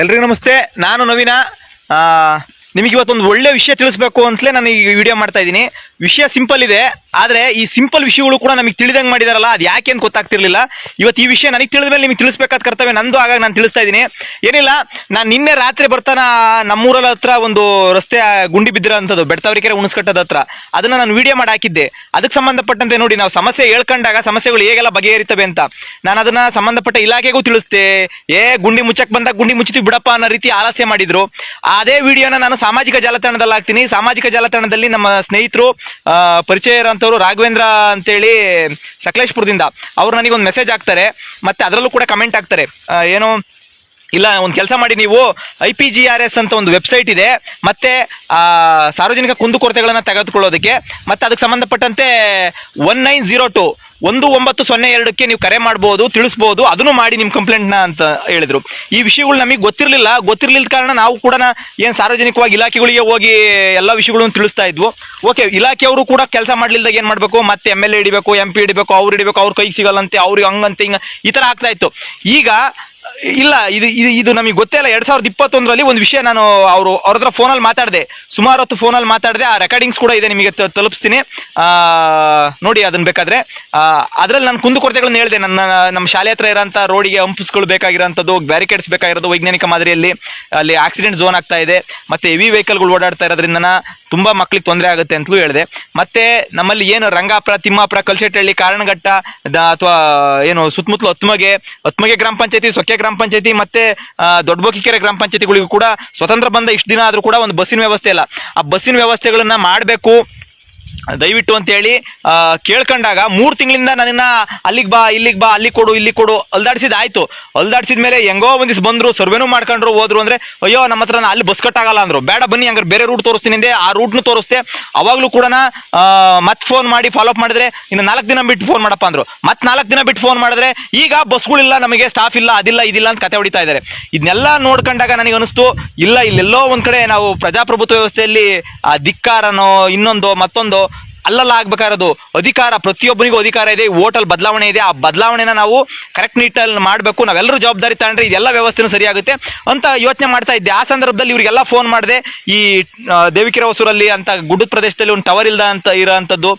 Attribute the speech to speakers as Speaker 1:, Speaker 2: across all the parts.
Speaker 1: ಎಲ್ರಿಗೂ ನಮಸ್ತೆ. ನಾನು ನವೀನ. ನಿಮಗೆ ಇವತ್ತೊಂದು ಒಳ್ಳೆ ವಿಷಯ ತಿಳಿಸ್ಬೇಕು ಅಂತಲೇ ನಾನು ಈ ವಿಡಿಯೋ ಮಾಡ್ತಾ ಇದ್ದೀನಿ. ವಿಷಯ ಸಿಂಪಲ್ ಇದೆ, ಆದರೆ ಈ ಸಿಂಪಲ್ ವಿಷಯಗಳು ಕೂಡ ನಮಗೆ ತಿಳಿದಂಗೆ ಮಾಡಿದಾರಲ್ಲ, ಅದು ಯಾಕೆ ಅಂತ ಗೊತ್ತಾಗ್ತಿರ್ಲಿಲ್ಲ. ಇವತ್ತು ಈ ವಿಷಯ ನನಗೆ ತಿಳಿದ ಮೇಲೆ ನಿಮಗೆ ತಿಳಿಸ್ಬೇಕಾದ ಕರ್ತವ್ಯ ನಂದು ಆಗಾಗ ನಾನು ತಿಳಿಸ್ತಾ ಇದ್ದೀನಿ. ಏನಿಲ್ಲ, ನಾನು ನಿನ್ನೆ ರಾತ್ರಿ ಬರ್ತಾನ ನಮ್ಮೂರಲ್ಲಿ ಹತ್ರ ಒಂದು ರಸ್ತೆ ಗುಂಡಿ ಬಿದ್ದಿರೋಂಥದ್ದು, ಬೆಡ್ತಾವರಿಕೆರೆ ಉಣಿಸ್ಕಟ್ಟದ ಹತ್ರ. ಅದನ್ನ ನಾನು ವಿಡಿಯೋ ಮಾಡಿ ಹಾಕಿದ್ದೆ. ಅದಕ್ಕೆ ಸಂಬಂಧಪಟ್ಟಂತೆ ನೋಡಿ, ನಾವು ಸಮಸ್ಯೆ ಹೇಳ್ಕೊಂಡಾಗ ಸಮಸ್ಯೆಗಳು ಹೇಗೆಲ್ಲ ಬಗೆಹರಿತವೆ ಅಂತ. ನಾನು ಅದನ್ನ ಸಂಬಂಧಪಟ್ಟ ಇಲಾಖೆಗೂ ತಿಳಿಸ್ತೆ ಏ, ಗುಂಡಿ ಮುಚ್ಚಕ್ಕೆ ಬಂದಾಗ ಗುಂಡಿ ಮುಚ್ಚುತ್ತೀವಿ ಬಿಡಪ್ಪ ಅನ್ನೋ ರೀತಿ ಆಲಸ್ಯ ಮಾಡಿದ್ರು. ಅದೇ ವಿಡಿಯೋನ ನಾನು ಸಾಮಾಜಿಕ ಜಾಲತಾಣದಲ್ಲಿ ಹಾಕ್ತೀನಿ. ಸಾಮಾಜಿಕ ಜಾಲತಾಣದಲ್ಲಿ ನಮ್ಮ ಸ್ನೇಹಿತರು ಪರಿಚಯ ಇರೋಂಥವ್ರು ರಾಘವೇಂದ್ರ ಅಂತೇಳಿ ಸಕಲೇಶ್ಪುರದಿಂದ. ಅವ್ರು ನನಗೊಂದು ಮೆಸೇಜ್ ಹಾಕ್ತಾರೆ. ಮತ್ತು ಅದರಲ್ಲೂ ಕೂಡ ಕಮೆಂಟ್ ಹಾಕ್ತಾರೆ. ಏನು, ಇಲ್ಲ, ಒಂದು ಕೆಲಸ ಮಾಡಿ ನೀವು I P G R S ಅಂತ ಒಂದು ವೆಬ್ಸೈಟ್ ಇದೆ. ಮತ್ತು ಸಾರ್ವಜನಿಕ ಕುಂದುಕೊರತೆಗಳನ್ನು ತೆಗೆದುಕೊಳ್ಳೋದಕ್ಕೆ. ಮತ್ತು ಅದಕ್ಕೆ ಸಂಬಂಧಪಟ್ಟಂತೆ ಒನ್ ನೈನ್ ಜೀರೋ ಟು ಒಂದು ಒಂಬತ್ತು ಸೊನ್ನೆ ಎರಡಕ್ಕೆ ನೀವು ಕರೆ ಮಾಡ್ಬೋದು, ತಿಳಿಸ್ಬೋದು, ಅದನ್ನು ಮಾಡಿ ನಿಮ್ಮ ಕಂಪ್ಲೇಂಟ್ನ ಅಂತ ಹೇಳಿದರು. ಈ ವಿಷಯಗಳು ನಮಗೆ ಗೊತ್ತಿರಲಿಲ್ಲ. ಗೊತ್ತಿರಲಿಲ್ಲ ಕಾರಣ ನಾವು ಕೂಡ ಏನು ಸಾರ್ವಜನಿಕವಾಗಿ ಇಲಾಖೆಗಳಿಗೆ ಹೋಗಿ ಎಲ್ಲ ವಿಷಯಗಳನ್ನು ತಿಳಿಸ್ತಾ ಇದ್ವು. ಓಕೆ ಇಲಾಖೆಯವರು ಕೂಡ ಕೆಲಸ ಮಾಡ್ಲಿಲ್ದಾಗ ಏನು ಮಾಡಬೇಕು? ಮತ್ತೆ ಎಂ ಎಲ್ ಎ ಹಿಡಿಬೇಕು ಎಂ ಪಿ ಹಿಡಿಬೇಕು, ಅವ್ರು ಹಿಡಿಬೇಕು, ಅವ್ರ ಕೈಗೆ ಸಿಗಲ್ಲಂತೆ, ಅವ್ರಿಗೆ ಹಂಗಂತೆ ಹಿಂಗೆ ಈ ಥರ ಆಗ್ತಾ ಇತ್ತು. ಈಗ ಇಲ್ಲ, ಇದು ಇದು ಇದು ನಮಗೆ ಗೊತ್ತೇ ಇಲ್ಲ. ಎರಡ್ ಸಾವಿರದ ಇಪ್ಪತ್ತೊಂದರಲ್ಲಿ ಒಂದು ವಿಷಯ ನಾನು ಅವರು, ಅವ್ರ ಹತ್ರ ಫೋನಲ್ಲಿ ಮಾತಾಡಿದೆ. ಸುಮಾರು ಹೊತ್ತು ಫೋನಲ್ಲಿ ಮಾತಾಡಿದೆ. ಆ ರೆಕಾರ್ಡಿಂಗ್ಸ್ ಕೂಡ ಇದೆ ನಿಮಗೆ ತಲುಪಿಸ್ತೀನಿ. ನೋಡಿ ಅದನ್ನ ಬೇಕಾದ್ರೆ. ಅದರಲ್ಲಿ ನಾನು ಕುಂದುಕೊರತೆಗಳನ್ನ ಹೇಳಿದೆ. ನನ್ನ ನಮ್ಮ ಶಾಲೆ ಹತ್ರ ಇರೋಂಥ ರೋಡಿಗೆ ಹಂಪ್ಸ್ಗಳು ಬೇಕಾಗಿರೋಂಥದ್ದು ಬ್ಯಾರಿಕೇಡ್ಸ್ ಬೇಕಾಗಿರೋದು ವೈಜ್ಞಾನಿಕ ಮಾದರಿಯಲ್ಲಿ, ಅಲ್ಲಿ ಆಕ್ಸಿಡೆಂಟ್ ಝೋನ್ ಆಗ್ತಾ ಇದೆ. ಮತ್ತೆ ಹೆವಿ ವೆಹಿಕಲ್ಗಳು ಓಡಾಡ್ತಾ ಇರೋದ್ರಿಂದ ತುಂಬ ಮಕ್ಳಿಗೆ ತೊಂದರೆ ಆಗುತ್ತೆ ಅಂತಲೂ ಹೇಳಿದೆ. ಮತ್ತೆ ನಮ್ಮಲ್ಲಿ ಏನು ರಂಗಾಪುರ, ತಿಮ್ಮಾಪುರ ಕಲ್ಸೆಟ್ಟಹಳ್ಳಿ ಕಾರಣಘಟ್ಟ ಅಥವಾ, ಏನು ಸುತ್ತಮುತ್ತಲು ಹತ್ಮಗೆ ಹತ್ಮಗೆ ಗ್ರಾಮ ಪಂಚಾಯತಿ ಸೊಕ್ಕೆ ಗ್ರಾಮ ಪಂಚಾಯತಿ ಮತ್ತೆ ದೊಡ್ಡಬೋಕಿಕೆರೆ ಗ್ರಾಮ ಪಂಚಾಯತಿಗಳಿಗೂ ಕೂಡ ಸ್ವತಂತ್ರ ಬಂದ ಇಷ್ಟು ದಿನ ಆದರೂ ಕೂಡ ಒಂದು ಬಸ್ಸಿನ ವ್ಯವಸ್ಥೆ ಇಲ್ಲ. ಆ ಬಸ್ಸಿನ ವ್ಯವಸ್ಥೆಗಳನ್ನ ಮಾಡಬೇಕು. ದಯವಿಟ್ಟು ಅಂತೇಳಿ ಕೇಳ್ಕೊಂಡಾಗ ಮೂರು ತಿಂಗಳಿಂದ ನನ್ನನ್ನು ಅಲ್ಲಿಗೆ ಬಾ, ಇಲ್ಲಿಗೆ ಬಾ ಅಲ್ಲಿ ಕೊಡು ಇಲ್ಲಿ ಕೊಡು ಅಲ್ದಾಡ್ಸಿದ್ ಆಯ್ತು. ಅಲ್ದಾಡ್ಸಿದ ಮೇಲೆ ಹೆಂಗೋ ಒಂದಿಸ್ ಬಂದ್ರು, ಸರ್ವೆನೂ ಮಾಡ್ಕೊಂಡ್ರು, ಹೋದ್ರು ಅಂದ್ರೆ, ಅಯ್ಯೋ, ನಮ್ಮ ಹತ್ರ ಅಲ್ಲಿ ಬಸ್ ಕಟ್ಟಾಗಲ್ಲ ಅಂದ್ರು. ಬೇಡ ಬನ್ನಿ, ಹಂಗಾರೆ ಬೇರೆ ರೂಟ್ ತೋರಿಸ್ತೀನಿ ಅಂದೆ. ಆ ರೂಟ್ನು ತೋರಿಸ್ತೆ ಅವಾಗಲೂ ಕೂಡ ಮತ್ತೆ ಫೋನ್ ಮಾಡಿ ಫಾಲೋ ಅಪ್ ಮಾಡಿದ್ರೆ, ಇನ್ನು ನಾಲ್ಕು ದಿನ ಬಿಟ್ಟು ಫೋನ್ ಮಾಡಪ್ಪ ಅಂದ್ರು. ಮತ್ತೆ ನಾಲ್ಕು ದಿನ ಬಿಟ್ಟು ಫೋನ್ ಮಾಡಿದ್ರೆ, ಈಗ ಬಸ್ಗಳಿಲ್ಲ ನಮಗೆ ಸ್ಟಾಫ್ ಇಲ್ಲ, ಅದಿಲ್ಲ, ಇದಿಲ್ಲ ಅಂತ ಕತೆ ಹೊಡಿತಾ ಇದ್ದಾರೆ ಇದನ್ನೆಲ್ಲ ನೋಡ್ಕೊಂಡಾಗ ನನಗೆ ಅನಿಸ್ತು, ಇಲ್ಲ, ಇಲ್ಲೆಲ್ಲೋ ಒಂದು ಕಡೆ ನಾವು ಪ್ರಜಾಪ್ರಭುತ್ವ ವ್ಯವಸ್ಥೆಯಲ್ಲಿ, ಆ, ಧಿಕ್ಕಾರನೋ ಇನ್ನೊಂದು ಮತ್ತೊಂದು ಅಲ್ಲಲ್ಲ ಆಗ್ಬೇಕಾಗಿರೋದು ಅಧಿಕಾರ, ಪ್ರತಿಯೊಬ್ಬನಿಗೂ ಅಧಿಕಾರ ಇದೆ, ಓಟಲ್ ಬದಲಾವಣೆ ಇದೆ. ಆ ಬದಲಾವಣೆನ ನಾವು ಕರೆಕ್ಟ್ ನೀಟಲ್ಲಿ ಮಾಡಬೇಕು. ನಾವೆಲ್ಲರೂ ಜವಾಬ್ದಾರಿ ತಗೊಂಡ್ರೆ ಇದೆಲ್ಲ ವ್ಯವಸ್ಥೆನೂ ಸರಿಯಾಗುತ್ತೆ ಅಂತ ಯೋಚನೆ ಮಾಡ್ತಾ ಇದ್ದೆ. ಆ ಸಂದರ್ಭದಲ್ಲಿ ಇವರಿಗೆಲ್ಲ ಫೋನ್ ಮಾಡಿದೆ. ಈ ದೇವಿಕಿರ ಹೊಸೂರಲ್ಲಿ ಅಂತ ಗುಡ್ಡದ ಪ್ರದೇಶದಲ್ಲಿ ಒಂದು ಟವರ್ ಇಲ್ದ ಅಂತ ಇರೋಂಥದ್ದು.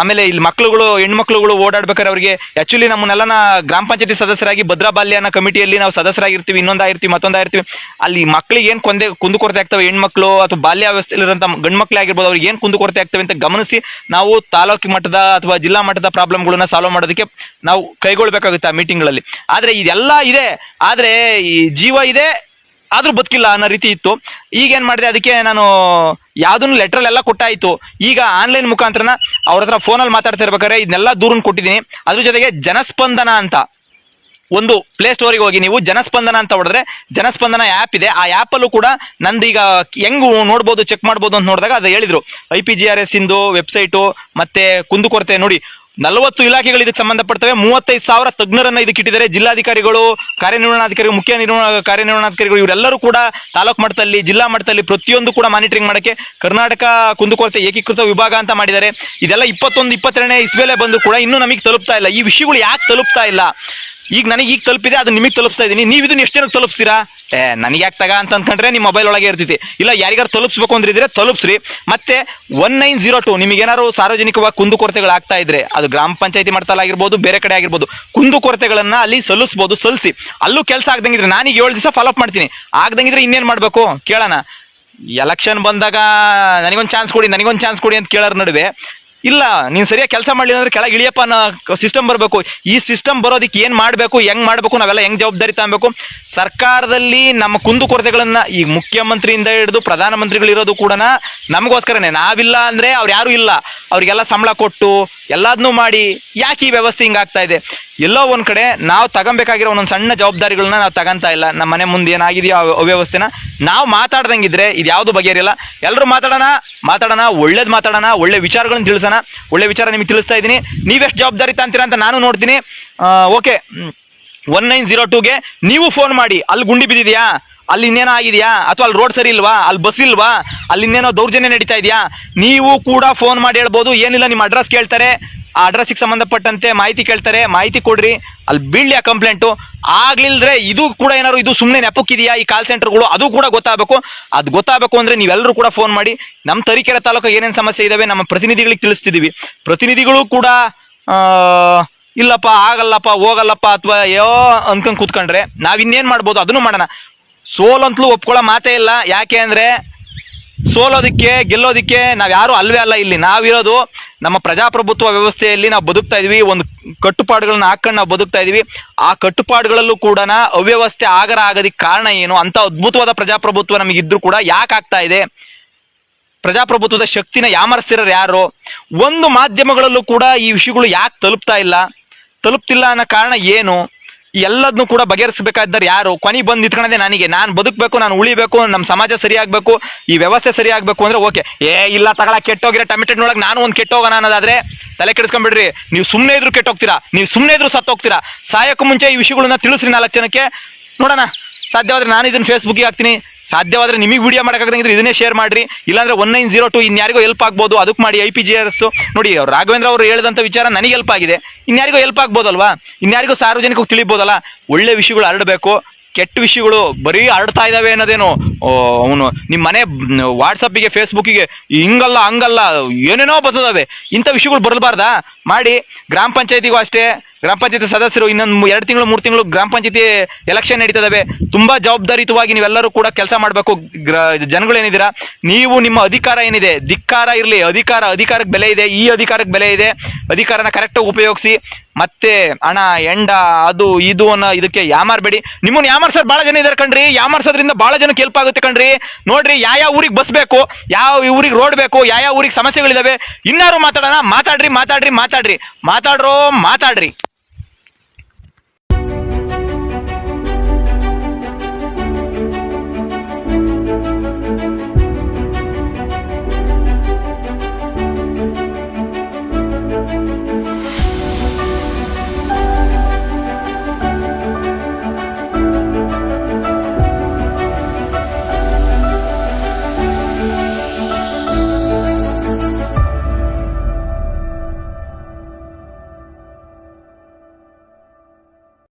Speaker 1: ಆಮೇಲೆ ಇಲ್ಲಿ ಮಕ್ಳುಗಳು, ಹೆಣ್ಮಕ್ಳುಗಳು ಓಡಾಡ್ಬೇಕಾದ್ರೆ ಅವರಿಗೆ ಆ್ಯಕ್ಚುಲಿ ನಮ್ಮನ್ನೆಲ್ಲ ಗ್ರಾಮ ಪಂಚಾಯತಿ ಸದಸ್ಯರಾಗಿ ಭದ್ರಾ ಅನ್ನೋ ಕಮಿಟಿಯಲ್ಲಿ ನಾವು ಸದಸ್ಯರಾಗಿರ್ತೀವಿ, ಇನ್ನೊಂದಾಗಿರ್ತೀವಿ, ಮತ್ತೊಂದಾಗಿರ್ತೀವಿ. ಅಲ್ಲಿ ಮಕ್ಳಿಗೆ ಏನು ಕೊಂದೆ ಕುಂದುಕೊರತೆ ಆಗ್ತವೆ? ಹೆಣ್ಮಕ್ಳು ಅಥವಾ ಬಾಲ್ಯ ವ್ಯವಸ್ಥೆಯಲ್ಲಿರೋಂಥ ಗಂಡು ಮಕ್ಳೇ ಆಗಿರ್ಬೋದು ಅವ್ರಿಗೆ ಏನು ಕುಂದುಕೊರತೆ ಆಗ್ತವೆ ಅಂತ ಗಮನಿಸಿ ನಾವು ತಾಲೂಕು ಮಟ್ಟದ ಅಥವಾ ಜಿಲ್ಲಾ ಮಟ್ಟದ ಪ್ರಾಬ್ಲಮ್ಗಳನ್ನ ಸಾಲ್ವ್ ಮಾಡೋದಕ್ಕೆ ನಾವು ಕೈಗೊಳ್ಬೇಕಾಗುತ್ತೆ ಆ ಮೀಟಿಂಗ್ಗಳಲ್ಲಿ ಆದರೆ ಇದೆಲ್ಲ ಇದೆ. ಆದರೆ ಈ ಜೀವ ಇದೆ, ಆದರೂ ಬದುಕಿಲ್ಲ ಅನ್ನೋ ರೀತಿ ಇತ್ತು. ಈಗ ಏನ್ ಮಾಡಿದೆ? ಅದಕ್ಕೆ ನಾನು ಯಾವ್ದನ್ನು ಲೆಟ್ರಲ್ಲೆಲ್ಲ ಕೊಟ್ಟಾಯಿತು. ಈಗ ಆನ್ಲೈನ್ ಮುಖಾಂತರನ ಅವ್ರ ಹತ್ರ ಫೋನಲ್ಲಿ ಮಾತಾಡ್ತಾ ಇರ್ಬೇಕಾದ್ರೆ ಇದನ್ನೆಲ್ಲ ದೂರನ್ ಕೊಟ್ಟಿದ್ದೀನಿ. ಅದ್ರ ಜೊತೆಗೆ ಜನಸ್ಪಂದನ ಅಂತ. ಒಂದು ಪ್ಲೇ ಸ್ಟೋರಿಗೆ ಹೋಗಿ ನೀವು ಜನಸ್ಪಂದನ ಅಂತ ಹೊಡೆದ್ರೆ ಜನಸ್ಪಂದನ ಆ್ಯಪ್ ಇದೆ. ಆ ಆ್ಯಪಲ್ಲೂ ಕೂಡ ನಂದು ಈಗ ಹೆಂಗ್ ನೋಡ್ಬೋದು ಚೆಕ್ ಮಾಡ್ಬೋದು ಅಂತ ನೋಡಿದಾಗ ಅದು ಹೇಳಿದ್ರು. I P G R S into website ಮತ್ತೆ ಕುಂದುಕೊರತೆ ನೋಡಿ. ನಲವತ್ತು ಇಲಾಖೆಗಳು ಇದಕ್ಕೆ ಸಂಬಂಧಪಡ್ತವೆ. ಮೂವತ್ತೈದು ಸಾವಿರ ತಜ್ಞರನ್ನ ಇದಕ್ಕೆ ಇಟ್ಟಿದ್ದಾರೆ. ಜಿಲ್ಲಾಧಿಕಾರಿಗಳು, ಕಾರ್ಯನಿರ್ವಹಣಾಧಿಕಾರಿಗಳು, ಮುಖ್ಯ ನಿರ್ವಹಣಾ ಕಾರ್ಯನಿರ್ವಹಣಾಧಿಕಾರಿಗಳು, ಇವರೆಲ್ಲರೂ ಕೂಡ ತಾಲೂಕು ಮಟ್ಟದಲ್ಲಿ, ಜಿಲ್ಲಾ ಮಟ್ಟದಲ್ಲಿ ಪ್ರತಿಯೊಂದು ಕೂಡ ಮಾನಿಟರಿಂಗ್ ಮಾಡೋಕ್ಕೆ ಕರ್ನಾಟಕ ಕುಂದುಕೊರತೆ ಏಕೀಕೃತ ವಿಭಾಗ ಅಂತ ಮಾಡಿದ್ದಾರೆ. ಇದೆಲ್ಲ ಇಪ್ಪತ್ತೊಂದು, ಇಪ್ಪತ್ತೆರಡನೇ ಇಸ್ವೇಲೆ ಬಂದು ಕೂಡ ಇನ್ನೂ ನಮಗೆ ತಲುಪ್ತಾ ಇಲ್ಲ. ಈ ವಿಷಯಗಳು ಯಾಕೆ ತಲುಪ್ತಾ ಇಲ್ಲ? ಈಗ ನನಗೆ ಈಗ ತಲುಪಿದೆ ಅದು ನಿಮಗೆ ತಲುಪಿಸ್ತಾ ಇದ್ದೀನಿ ನೀವು ಇದನ್ನ ಎಷ್ಟು ಜನಕ್ಕೆ ತಲುಪಿಸ್ತೀರಾ? ಏ, ನನಗೆ ಯಾಕೆ ತಗ ಅಂತ ಅಂದ್ಕೊಂಡ್ರೆ ನಿಮ್ಮ ಮೊಬೈಲ್ ಒಳಗೆ ಇರ್ತೈತಿ. ಇಲ್ಲ, ಯಾರಿಗಾರು ತಲುಪಿಸ್ಬೇಕು ಅಂದ್ರಿದ್ರೆ ತಲುಪಿಸ್ರಿ. ಮತ್ತೆ ಒನ್ ನೈನ್ ಜೀರೋ ಟು ನಿಮಗೆ ಏನಾದ್ರು ಸಾರ್ವಜನಿಕವಾಗಿ ಕುಂದುಕೊರತೆಗಳು ಆಗ್ತಾ ಇದ್ರೆ, ಅದು ಗ್ರಾಮ ಪಂಚಾಯತಿ ಮಟ್ಟದಲ್ಲಿ ಆಗಿರ್ಬೋದು, ಬೇರೆ ಕಡೆ ಆಗಿರ್ಬೋದು ಕುಂದುಕೊರತೆಗಳನ್ನ ಅಲ್ಲಿ ಸಲ್ಲಿಸ್ಬೋದು ಸಲ್ಲಿಸಿ ಅಲ್ಲೂ ಕೆಲಸ ಆಗ್ದಂಗಿದ್ರೆ, ನಾನೀಗ ಏಳು ದಿವಸ ಫಾಲೋಅಪ್ ಮಾಡ್ತೀನಿ. ಆಗ್ದಂಗಿದ್ರೆ ಇನ್ನೇನು ಮಾಡಬೇಕು? ಕೇಳೋಣ. ಎಲೆಕ್ಷನ್ ಬಂದಾಗ, ನನಗೊಂದು ಚಾನ್ಸ್ ಕೊಡಿ, ನನಗೊಂದು ಚಾನ್ಸ್ ಕೊಡಿ ಅಂತ ಕೇಳೋರ ನಡುವೆ ಇಲ್ಲ, ನೀನು ಸರಿಯಾಗಿ ಕೆಲಸ ಮಾಡಲಿಲ್ಲ ಅಂದ್ರೆ ಕೆಳಗೆ ಇಳಿಯಪ್ಪ ಅನ್ನೋ ಸಿಸ್ಟಮ್ ಬರಬೇಕು. ಈ ಸಿಸ್ಟಮ್ ಬರೋದಕ್ಕೆ ಏನು ಮಾಡಬೇಕು, ಹೆಂಗ್ ಮಾಡಬೇಕು ನಾವೆಲ್ಲ ಹೆಂಗ್ ಜವಾಬ್ದಾರಿ ತಗೊಬೇಕು? ಸರ್ಕಾರದಲ್ಲಿ ನಮ್ಮ ಕುಂದುಕೊರತೆಗಳನ್ನ ಈ ಮುಖ್ಯಮಂತ್ರಿಯಿಂದ ಹಿಡಿದು ಪ್ರಧಾನಮಂತ್ರಿಗಳಿರೋದು ಕೂಡ ನಮಗೋಸ್ಕರನೇ. ನಾವಿಲ್ಲ ಅಂದ್ರೆ ಅವ್ರು ಯಾರು ಇಲ್ಲ. ಅವ್ರಿಗೆಲ್ಲ ಸಂಬಳ ಕೊಟ್ಟು ಎಲ್ಲದನ್ನೂ ಮಾಡಿ ಯಾಕೆ ಈ ವ್ಯವಸ್ಥೆ ಹಿಂಗಾಗ್ತಾ ಇದೆ? ಎಲ್ಲೋ ಒಂದು ಕಡೆ ನಾವು ತಗೊಬೇಕಾಗಿರೋ ಒಂದೊಂದು ಸಣ್ಣ ಜವಾಬ್ದಾರಿಗಳನ್ನ ನಾವು ತಗಂತ ಇಲ್ಲ. ನಮ್ಮ ಮನೆ ಮುಂದೆ ಏನಾಗಿದೆಯೋ ಅವ್ಯವಸ್ಥೆನ ನಾವು ಮಾತಾಡ್ದಂಗಿದ್ರೆ ಇದು ಯಾವುದು ಬಗೆಹರಿಲ್ಲ ಎಲ್ಲರೂ ಮಾತಾಡೋಣ ಮಾತಾಡೋಣ, ಒಳ್ಳೇದು ಮಾತಾಡೋಣ, ಒಳ್ಳೆ ವಿಚಾರಗಳನ್ನ ತಿಳಿಸೋಣ. ಒಳ್ಳೆ ವಿಚಾರ ನಿಮಗೆ ತಿಳಿಸ್ತಾ ಇದ್ದೀನಿ. ನೀವೆಷ್ಟು ಜವಾಬ್ದಾರಿ ತಾಂತೀರಾ ಅಂತ ನಾನು ನೋಡ್ತೀನಿ. ಓಕೆ. ಒನ್ ನೈನ್ ಜೀರೋ ಟೂಗೆ ನೀವು ಫೋನ್ ಮಾಡಿ, ಅಲ್ಲಿ ಗುಂಡಿ ಬಿದ್ದಿದೆಯಾ? ಅಲ್ಲಿ ಇನ್ನೇನೋ ಆಗಿದೆಯಾ? ಅಥವಾ ಅಲ್ಲಿ ರೋಡ್ ಸರಿ ಇಲ್ವಾ? ಅಲ್ಲಿ ಬಸ್ ಇಲ್ವಾ? ಅಲ್ಲಿ ಇನ್ನೇನೋ ದೌರ್ಜನ್ಯ ನಡೀತಾ ಇದೆಯಾ? ನೀವು ಕೂಡ ಫೋನ್ ಮಾಡಿ ಹೇಳ್ಬೋದು. ಏನಿಲ್ಲ, ನಿಮ್ಮ ಅಡ್ರೆಸ್ ಕೇಳ್ತಾರೆ. ಆ ಅಡ್ರೆಸ್ಸಿಗೆ ಸಂಬಂಧಪಟ್ಟಂತೆ ಮಾಹಿತಿ ಕೇಳ್ತಾರೆ, ಮಾಹಿತಿ ಕೊಡ್ರಿ. ಅಲ್ಲಿ ಬೀಳ್ಯ ಕಂಪ್ಲೇಂಟು ಆಗ್ಲಿಲ್ದ್ರೆ ಇದು ಕೂಡ ಏನಾದ್ರು, ಇದು ಸುಮ್ಮನೆ ನೆಪಕ್ಕಿದೆಯಾ ಈ ಕಾಲ್ ಸೆಂಟರ್ಗಳು ಅದು ಕೂಡ ಗೊತ್ತಾಗಬೇಕು. ಅದು ಗೊತ್ತಾಗಬೇಕು ಅಂದ್ರೆ ನೀವೆಲ್ಲರೂ ಕೂಡ ಫೋನ್ ಮಾಡಿ. ನಮ್ಮ ತರೀಕೆರೆ ತಾಲೂಕು ಏನೇನು ಸಮಸ್ಯೆ ಇದಾವೆ ನಮ್ಮ ಪ್ರತಿನಿಧಿಗಳಿಗೆ ತಿಳಿಸ್ತಿದ್ದೀವಿ ಪ್ರತಿನಿಧಿಗಳು ಕೂಡ ಇಲ್ಲಪ್ಪ, ಆಗಲ್ಲಪ್ಪ, ಹೋಗಲ್ಲಪ್ಪ ಅಥವಾ ಯೋ ಅನ್ಕೊಂಡ್ ಕೂತ್ಕೊಂಡ್ರೆ ನಾವು ಇನ್ನೇನ್ ಮಾಡ್ಬೋದು? ಅದನ್ನು ಮಾಡೋಣ. ಸೋಲಂತಲೂ ಒಪ್ಕೊಳ್ಳೋ ಮಾತೇ ಇಲ್ಲ. ಯಾಕೆ ಅಂದ್ರೆ ಸೋಲೋದಕ್ಕೆ, ಗೆಲ್ಲೋದಕ್ಕೆ ನಾವು ಯಾರು ಅಲ್ವೇ ಅಲ್ಲ ಇಲ್ಲಿ. ನಾವಿರೋದು ನಮ್ಮ ಪ್ರಜಾಪ್ರಭುತ್ವ ವ್ಯವಸ್ಥೆಯಲ್ಲಿ ನಾವು ಬದುಕ್ತಾ ಇದೀವಿ. ಒಂದು ಕಟ್ಟುಪಾಡುಗಳನ್ನ ಹಾಕೊಂಡು ನಾವು ಬದುಕ್ತಾ ಇದೀವಿ. ಆ ಕಟ್ಟುಪಾಡುಗಳಲ್ಲೂ ಕೂಡ ಅವ್ಯವಸ್ಥೆ ಆಗರ ಆಗೋದಕ್ಕೆ ಕಾರಣ ಏನು? ಅಂತ ಅದ್ಭುತವಾದ ಪ್ರಜಾಪ್ರಭುತ್ವ ನಮಗಿದ್ರು ಕೂಡ ಯಾಕೆ ಆಗ್ತಾ ಇದೆ? ಪ್ರಜಾಪ್ರಭುತ್ವದ ಶಕ್ತಿನ ಯಾಮರಿಸ್ತಿರೋರು ಯಾರು? ಒಂದು ಮಾಧ್ಯಮಗಳಲ್ಲೂ ಕೂಡ ಈ ವಿಷಯಗಳು ಯಾಕೆ ತಲುಪ್ತಾ ಇಲ್ಲ? ತಲುಪ್ತಿಲ್ಲ ಅನ್ನೋ ಕಾರಣ ಏನು? ಎಲ್ಲದನ್ನು ಕೂಡ ಬಗೆಹರಿಸಬೇಕಾದ್ರೆ ಯಾರು? ಕೊನೆ ಬಂದು ನಿಂತ್ಕೊಳ್ಳೋದೇ ನನಗೆ. ನಾನು ಬದುಕಬೇಕು, ನಾನು ಉಳಿಬೇಕು ನಮ್ಮ ಸಮಾಜ ಸರಿಯಾಗಬೇಕು, ಈ ವ್ಯವಸ್ಥೆ ಸರಿಯಾಗಬೇಕು ಅಂದ್ರೆ ಓಕೆ. ಏ, ಇಲ್ಲ ತಗೊಳ, ಕೆಟ್ಟೋಗಿರೋ ಟಮೆಟೊ ನೋಡಕ್ ನಾನು ಒಂದು ಕೆಟ್ಟೋಗೋಣ ಅನ್ನೋದಾದ್ರೆ ತಲೆ ಕೆಡಿಸ್ಕೊಂಡ್ಬಿಡ್ರಿ. ನೀವು ಸುಮ್ಮನೆ ಇದ್ರು ಕೆಟ್ಟೋಗ್ತೀರಾ? ನೀವು ಸುಮ್ಮನೆ ಇದ್ರು ಸತ್ತೋಗ್ತೀರಾ? ಸಾಯಕ್ಕೂ ಮುಂಚೆ ಈ ವಿಷಯಗಳನ್ನ ತಿಳಿಸ್ರಿ ನಾಲ್ಕು ಜನಕ್ಕೆ. ನೋಡೋಣ. ಸಾಧ್ಯವಾದ್ರೆ ನಾನು ಇದನ್ನ ಫೇಸ್ಬುಕ್ಗೆ ಹಾಕ್ತೀನಿ. ಸಾಧ್ಯವಾದ್ರೆ ನಿಮಗೆ ವಿಡಿಯೋ ಮಾಡೋಕ್ಕಾಗದಂಗಿದ್ರೆ ಇದನ್ನೇ ಶೇರ್ ಮಾಡ್ರಿ. ಇಲ್ಲಾಂದ್ರೆ ಒನ್ ನೈನ್ ಜೀರೋ ಟು ಇನ್ಯಾರಿಗೂ ಹೆಲ್ಪ್ ಆಗ್ಬೋದು. ಅದಕ್ಕೆ ಮಾಡಿ ಐ ಪಿ ಜಿ ಎಸ್ ನೋಡಿ ರಾಘವೇಂದ್ರ ಅವರು ಹೇಳಿದಂಥ ವಿಚಾರ ನನಗೆ ಹೆಲ್ಪ್ ಆಗಿದೆ. ಇನ್ಯಾರಿಗೂ ಹೆಲ್ಪ್ ಆಗ್ಬೋದಲ್ವಾ? ಇನ್ಯಾರಿಗೂ ಸಾರ್ವಜನಿಕರು ತಿಳಿಬೋದಲ್ಲ ಒಳ್ಳೆ ವಿಷಯಗಳು ಹರಡಬೇಕು. ಕೆಟ್ಟ ವಿಷಯಗಳು ಬರೀ ಹರಡ್ತಾ ಇದ್ದಾವೆ ಅನ್ನೋದೇನು ಅವನು ನಿಮ್ಮ ಮನೆ ವಾಟ್ಸಪ್ಪಿಗೆ ಫೇಸ್ಬುಕ್ಕಿಗೆ ಹಿಂಗಲ್ಲ, ಹಂಗಲ್ಲ, ಏನೇನೋ ಬರ್ತದವೆ ಇಂಥ ವಿಷಯಗಳು ಬರಬಾರ್ದಾ ಮಾಡಿ ಗ್ರಾಮ ಪಂಚಾಯತಿಗೂ ಅಷ್ಟೇ, ಗ್ರಾಮ ಪಂಚಾಯತಿ ಸದಸ್ಯರು ಇನ್ನೊಂದು ಎರಡು ತಿಂಗಳು, ಮೂರು ತಿಂಗಳು ಗ್ರಾಮ ಪಂಚಾಯತಿ ಎಲೆಕ್ಷನ್ ನಡೀತದವೆ. ತುಂಬಾ ಜವಾಬ್ದಾರಿಯುತವಾಗಿ ನೀವೆಲ್ಲರೂ ಕೂಡ ಕೆಲಸ ಮಾಡಬೇಕು. ಜನಗಳೇನಿದ್ದೀರಾ? ನೀವು ನಿಮ್ಮ ಅಧಿಕಾರ ಏನಿದೆ? ಧಿಕ್ಕಾರ ಇರಲಿ. ಅಧಿಕಾರ, ಅಧಿಕಾರಕ್ಕೆ ಬೆಲೆ ಇದೆ. ಈ ಅಧಿಕಾರಕ್ಕೆ ಬೆಲೆ ಇದೆ. ಅಧಿಕಾರನ ಕರೆಕ್ಟಾಗಿ ಉಪಯೋಗಿಸಿ. ಮತ್ತೆ ಹಣ, ಎಂಡ, ಅದು, ಇದು ಅನ್ನೋ ಇದಕ್ಕೆ ಯಾಮಾರ್ಬೇಡಿ. ನಿಮ್ಮನ್ನು ಯಾಮಾರ್ಸೋದು ಭಾಳ ಜನ ಇದ್ದಾರೆ ಕಣ್ರಿ. ಯಾಮಾರ್ಸೋದ್ರಿಂದ ಭಾಳ ಜನಕ್ಕೆ ಹೆಲ್ಪ್ ಆಗುತ್ತೆ ಕಣ್ರಿ. ನೋಡ್ರಿ, ಯಾವ ಯಾವ ಊರಿಗೆ ಬಸ್ ಬೇಕು, ಯಾವ ಊರಿಗೆ ರೋಡ್ ಬೇಕು, ಯಾವ ಯಾವ ಊರಿಗೆ ಸಮಸ್ಯೆಗಳಿದಾವೆ, ಇನ್ನಾರು ಮಾತಾಡೋಣ. ಮಾತಾಡ್ರಿ ಮಾತಾಡ್ರಿ. ಮಾತಾಡ್ರಿ ಮಾತಾಡ್ರೋ ಮಾತಾಡ್ರಿ